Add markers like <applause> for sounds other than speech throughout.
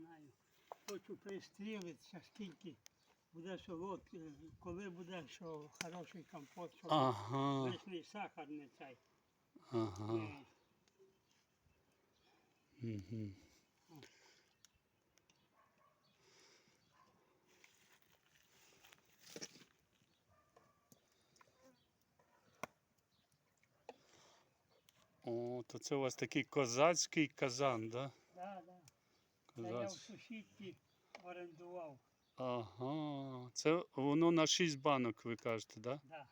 знаю. Хочу пристрілитися, скільки буде солодкий, коли буде що хороший компот, щоб Ага, лишній сахар не цей. ага. Е, Угу. О, то це у вас такий козацький казан, да? Да, да. Це я в сусідці орендував. Ага. Це воно на 6 банок, ви кажете, да? Да.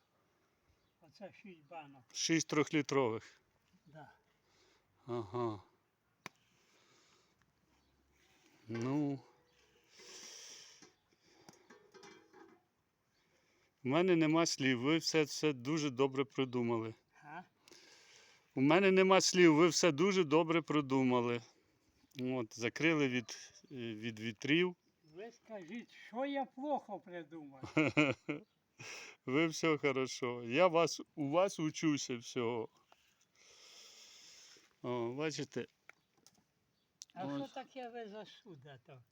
Оце шість банок. 6 трьохлітрових. Да. Ага. Ну. У мене нема слів, ви все це дуже добре придумали. А? У мене нема слів, ви все дуже добре придумали. От, закрили від, е, від вітрів. Ви скажіть, що я плохо придумав? <laughs> Ви все хорошо. Я вас, у вас учуся всього. О, бачите, А Ось. що таке ви за суда то?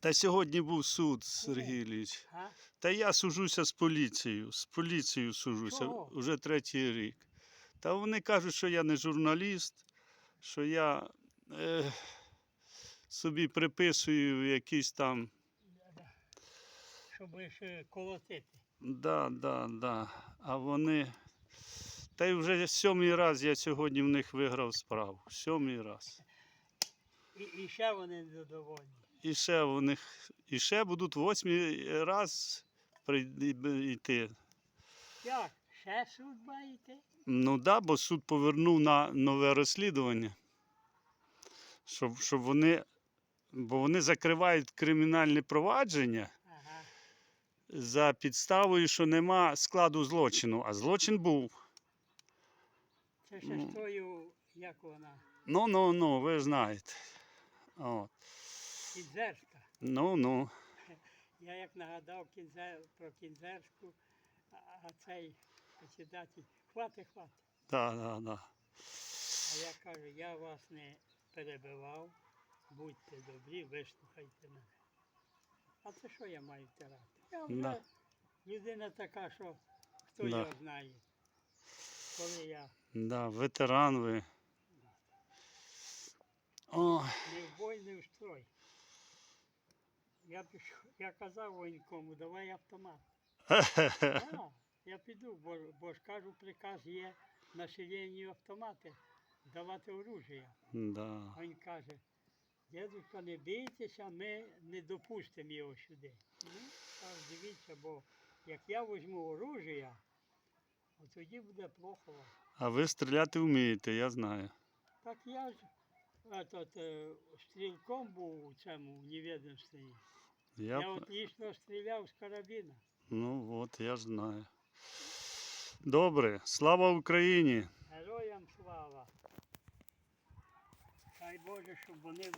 та сьогодні був суд, Сергій Ілліч. А? Та я сужуся з поліцією. З поліцією сужуся Чого? вже третій рік. Та вони кажуть, що я не журналіст, що я е, собі приписую якісь там. Щоб ще колотити. Да, да, да. А вони. Та й вже сьомий раз я сьогодні в них виграв справу. Сьомий раз. І, і ще вони недовольні. І ще них, і ще будуть восьмий раз прийти- йти. Як? Ще суд маєте? Ну да, бо суд повернув на нове розслідування. Щоб, щоб вони. Бо вони закривають кримінальне провадження Ага. за підставою, що нема складу злочину, а злочин був. Це ще Ну. з тою, як вона, Ну, ну, ну, ви знаєте. От. кінзерська. Ну, ну. Я як нагадав кінзер, про кінзерську, а, цей председатель, хвати, хвати. Да, да, да. А я кажу, я вас не перебивав, будьте добрі, вислухайте мене. А це що я маю втирати? Я вже Да. людина така, що хто Да. його знає. Коли я Да, ветеран ви. Ой, не в бой, не в строй. Я, я казав воєнкому, давай автомат. <laughs> А, я піду, бо, бо ж кажу, приказ є населенню автомати давати оружие. да. А Він каже, дідусь, не бійтеся, ми не допустимо його сюди. Ну, так, дивіться, бо як я візьму оружие, тоді буде плохо. А ви стріляти вмієте, я знаю. Так я ж этот, е, стрілком був у цьому невідомстві. Я, Я п- от лічно стріляв з карабіна. Ну от, я ж знаю. Добре, слава Україні! Героям слава. Хай Боже, щоб вони